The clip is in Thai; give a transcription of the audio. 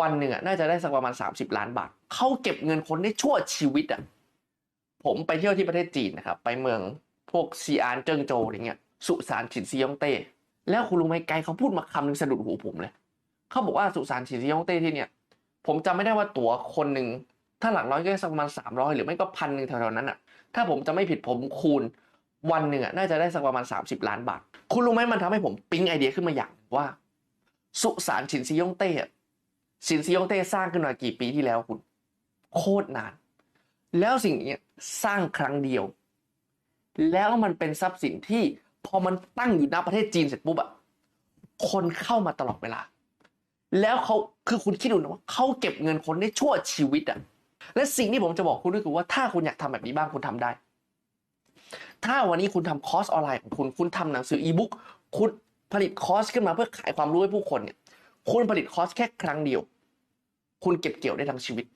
วันหนึ่งอะน่าจะได้สักประมาณ 30 ล้านบาทเขาเก็บเงินคนได้ชั่วชีวิตอะผมไปเที่ยวที่ประเทศจีนนะครับ ไปเมืองพวกซีอานเจิ้งโจวอะไรเงี้ยสุสานฉินซียองเต้แล้วคุณรู้ไหมไกด์เขาพูดมาคำหนึ่งสะดุดหูผมเลยเขาบอกว่าสุสานฉินซียองเต้ที่เนี่ย ผมจำไม่ได้ว่าตั๋วคนหนึ่งถ้าหลักร้อยก็สักประมาณสามร้อยหรือไม่ก็พันหนึ่งแถวๆนั้นอะถ้าผมจะไม่ผิดผมคูณวันหนึ่งอะน่าจะได้สักประมาณ 30 ล้านบาท คุณรู้ไหมมันทำให้ผมปิ๊งไอเดียขึ้นมาอย่างหนึ่งว่า สุสานฉินซียงเต้ อะฉินซียงเต้สร้างขึ้นมากี่ปีที่แล้วคุณ โคตรนาน แล้วสิ่งนี้สร้างครั้งเดียว แล้วมันเป็นทรัพย์สินที่พอมันตั้งอยู่ณประเทศจีนเสร็จปุ๊บอะคนเข้ามาตลอดเวลา แล้วเขาคือคุณคิดดูนะว่าเขาเก็บเงินคนได้ชั่วชีวิตอะและสิ่งที่ผมจะบอกคุณก็คือว่าถ้าคุณอยากทำแบบนี้บ้างคุณทำได้ ถ้าวันนี้คุณทำคอร์สออนไลน์ของคุณ คุณทำหนังสืออีบุ๊กคุณผลิตคอร์สขึ้นมาเพื่อขายความรู้ให้ผู้คนเนี่ย คุณผลิตคอร์สแค่ครั้งเดียว คุณเก็บเกี่ยวได้ทั้งชีวิต